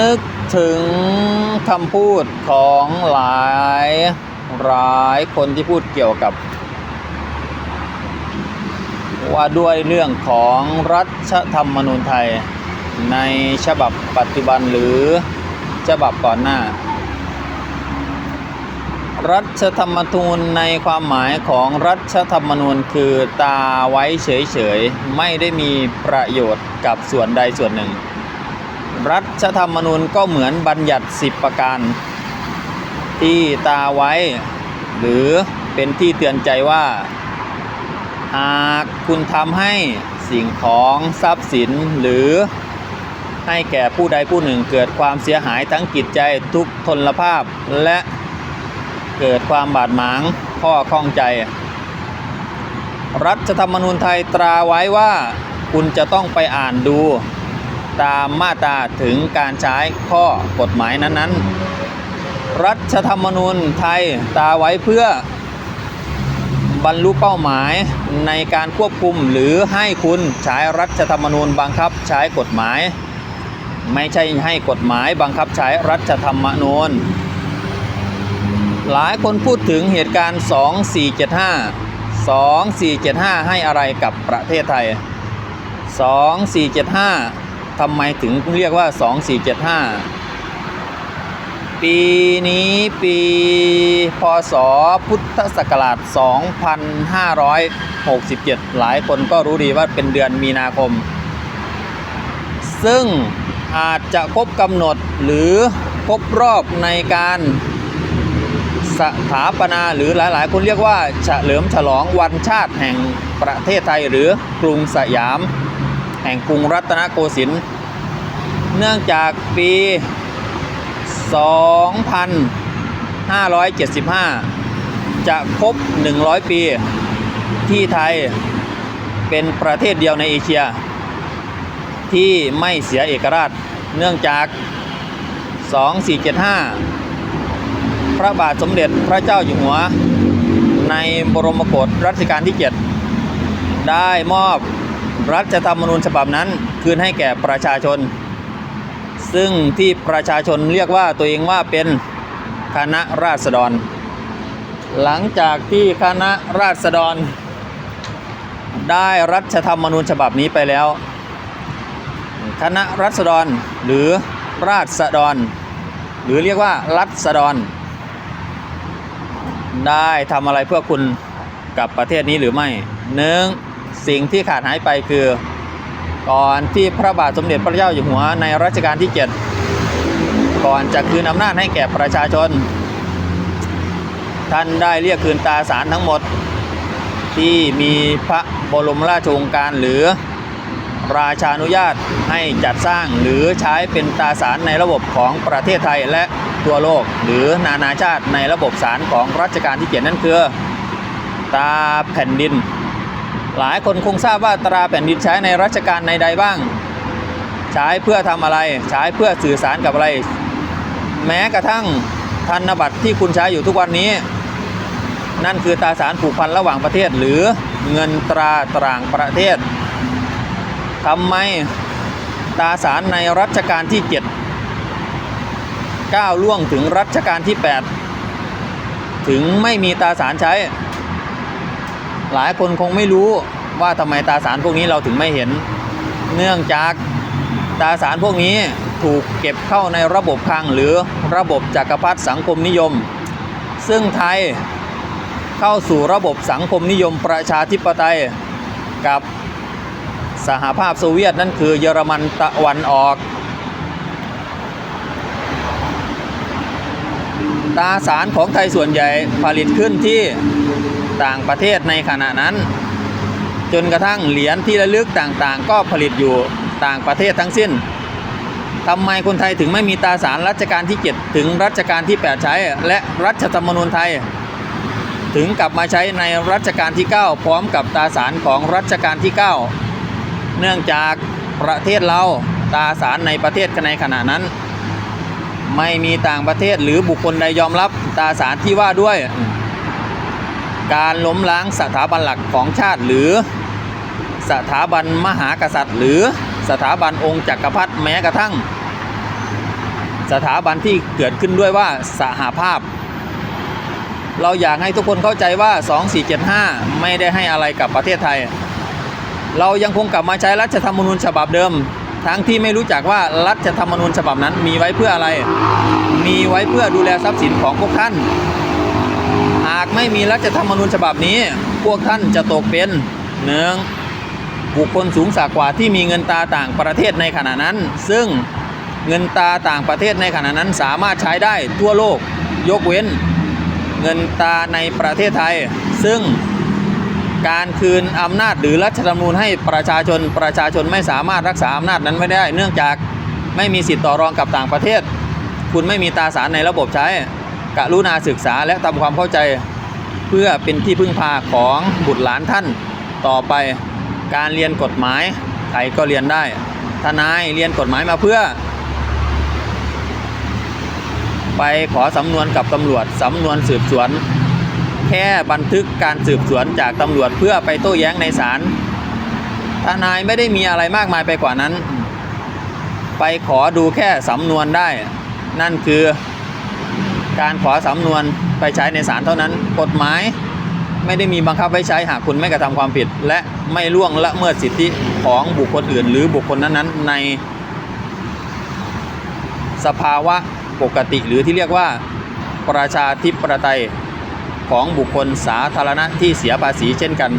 นึกถึงคำพูดของหลายหลายคนที่พูดเกี่ยวกับ ว่าด้วยเรื่องของรัฐธรรมนูญไทย ในฉบับปัจจุบันหรือฉบับก่อนหน้า รัฐธรรมนูญในความหมายของรัฐธรรมนูญคือตาไว้เฉยๆ ไม่ได้มีประโยชน์กับส่วนใดส่วนหนึ่ง รัฐธรรมนูญก็เหมือนบัญญัติ 10 ประการ ที่ตาไว้ หรือเป็นที่เตือนใจว่า หากคุณทำให้สิ่งของทรัพย์สินหรือให้แก่ผู้ใดผู้หนึ่งเกิดความเสียหายทั้งจิตใจทุกทนภาพ และเกิดความบาดหมางข้อข้องใจ รัฐธรรมนูญไทยตราไว้ว่า คุณจะต้องไปอ่านดู ตามมาตราถึงการใช้ข้อกฎหมายนั้นๆ รัฐธรรมนูญไทยตาไว้เพื่อบรรลุเป้าหมายในการควบคุมหรือให้คุณใช้รัฐธรรมนูญบังคับใช้กฎหมาย ไม่ใช่ให้กฎหมายบังคับใช้รัฐธรรมนูญ หลายคนพูดถึงเหตุการณ์ 2475 2475 ให้อะไรกับประเทศไทย 2475 ทำไมถึงเรียกว่า 2475 ปีนี้ปีพศพุทธศักราช 2567 หลายคนก็รู้ดีว่าเป็นเดือนมีนาคม ซึ่งอาจจะครบกำหนดหรือครบรอบในการสถาปนาหรือหลายๆ คนเรียกว่าเฉลิมฉลองวันชาติแห่งประเทศไทยหรือกรุงสยาม แห่งกรุงรัตนโกสินทร์เนื่องจากปี 2575 จะครบ 100 ปี ที่ไทยเป็นประเทศเดียวในเอเชีย ที่ไม่เสียเอกราช เนื่องจาก 2475 พระบาทสมเด็จพระเจ้าอยู่หัว ในบรมกศรัชกาลที่ 7 ได้มอบ รัฐธรรมนูญฉบับนั้นคืนให้แก่ประชาชน ซึ่งที่ประชาชนเรียกว่าตัวเองว่าเป็นคณะราษฎร หลังจากที่คณะราษฎร ได้รัฐธรรมนูญฉบับนี้ไปแล้ว คณะรัษฎรหรือราษฎร หรือเรียกว่ารัษฎร ได้ทำอะไรเพื่อคุณกับประเทศนี้หรือไม่หนึ่ง สิ่งที่ขาดหายไปคือก่อนที่พระบาทสมเด็จพระเจ้าอยู่หัวในรัชกาลที่ 7 ก่อนจะคืนอำนาจให้แก่ประชาชน ท่านได้เรียกคืนตาสารทั้งหมด ที่มีพระบรมราชโองการหรือราชานุญาตให้จัดสร้างหรือใช้เป็นตาสารในระบบของประเทศไทยและทั่วโลก หรือนานาชาติในระบบสารของรัชกาลที่เจ็ดนั่นคือ ตาแผ่นดิน หลายคนคงทราบว่าตราแผ่นดินใช้ในรัชกาลในใดบ้าง ใช้เพื่อทำอะไร ใช้เพื่อสื่อสารกับอะไร แม้กระทั่งธนบัตรที่คุณใช้อยู่ทุกวันนี้ นั่นคือตราสารผูกพันระหว่างประเทศ หรือเงินตราต่างประเทศทำไมตราสารในรัชกาลที่7ก้าล่วงถึงรัชกาลที่ 8 ถึงไม่มีตราสารใช้ หลายคนคงไม่รู้ว่าทำไมตาสารพวกนี้เราถึงไม่เห็น เนื่องจากตาสารพวกนี้ถูกเก็บเข้าในระบบคลังหรือระบบจักรพรรดิสังคมนิยม ซึ่งไทยเข้าสู่ระบบสังคมนิยมประชาธิปไตยกับสหภาพโซเวียตนั่นคือเยอรมันตะวันออก ตาสารของไทยส่วนใหญ่ผลิตขึ้นที่ ต่างประเทศในขณะนั้น จนกระทั่งเหรียญที่ระลึกต่างๆ ก็ผลิตอยู่ต่างประเทศทั้งสิ้นทำไมคนไทยถึงไม่มีตาสารรัชกาลที่ 7 ถึงรัชกาลที่ 8 ใช้ และรัฐธรรมนูญไทย ถึงกลับมาใช้ในรัชกาลที่ 9 พร้อมกับตาสารของรัชกาลที่ 9 เนื่องจากประเทศเราตาสารในประเทศในขณะนั้น ไม่มีต่างประเทศหรือบุคคลใดยอมรับตาสารที่ว่าด้วย การล้มล้างสถาบันหลักของชาติหรือ สถาบันมหากษัตริย์ หรือสถาบันองค์จักรพรรดิแม้กระทั่ง สถาบันที่เกิดขึ้นด้วยว่าสหภาพ เราอยากให้ทุกคนเข้าใจว่า 2475 ไม่ได้ให้อะไรกับประเทศไทย เรายังคงกลับมาใช้รัฐธรรมนูญฉบับเดิม ทั้งที่ไม่รู้จักว่ารัฐธรรมนูญฉบับนั้นมีไว้เพื่ออะไร มีไว้เพื่อดูแลทรัพย์สินของพวกท่านากไม่มีรัฐธรรมนูญฉบับนี้ พวกท่านจะตกเป็นหนึ่งบุคคลสูงสักกว่าที่มีเงินตาต่างประเทศในขณะนั้น ซึ่งเงินตาต่างประเทศในขณะนั้นสามารถใช้ได้ทั่วโลกยกเว้น เงินตาในประเทศไทย ซึ่งการคืนอำนาจหรือรัฐธรรมนูญให้ประชาชนประชาชนไม่สามารถรักษาอำนาจนั้นไม่ได้ เนื่องจากไม่มีสิทธิ์ต่อรองกับต่างประเทศ คุณไม่มีตาสารในระบบใช้ กรุณาศึกษาและทำความเข้าใจเพื่อเป็นที่พึ่งพาของบุตรหลานท่านต่อไปการเรียนกฎหมายใครก็เรียนได้ ทนายเรียนกฎหมายมาเพื่อ ไปขอสำนวนกับตำรวจสำนวนสืบสวน แค่บันทึกการสืบสวนจากตำรวจเพื่อไปโต้แย้งในศาลทนายไม่ได้มีอะไรมากมายไปกว่านั้น ไปขอดูแค่สำนวนได้ นั่นคือ การขอสำนวนไปใช้ในศาลเท่านั้น กฎหมายไม่ได้มีบังคับไว้ใช้หากคุณไม่กระทำความผิด และไม่ล่วงละเมิดสิทธิของบุคคลอื่น หรือบุคคลนั้นๆ ใน สภาวะปกติหรือที่เรียกว่าประชาธิปไตยของบุคคลสาธารณะที่เสียภาษีเช่นกัน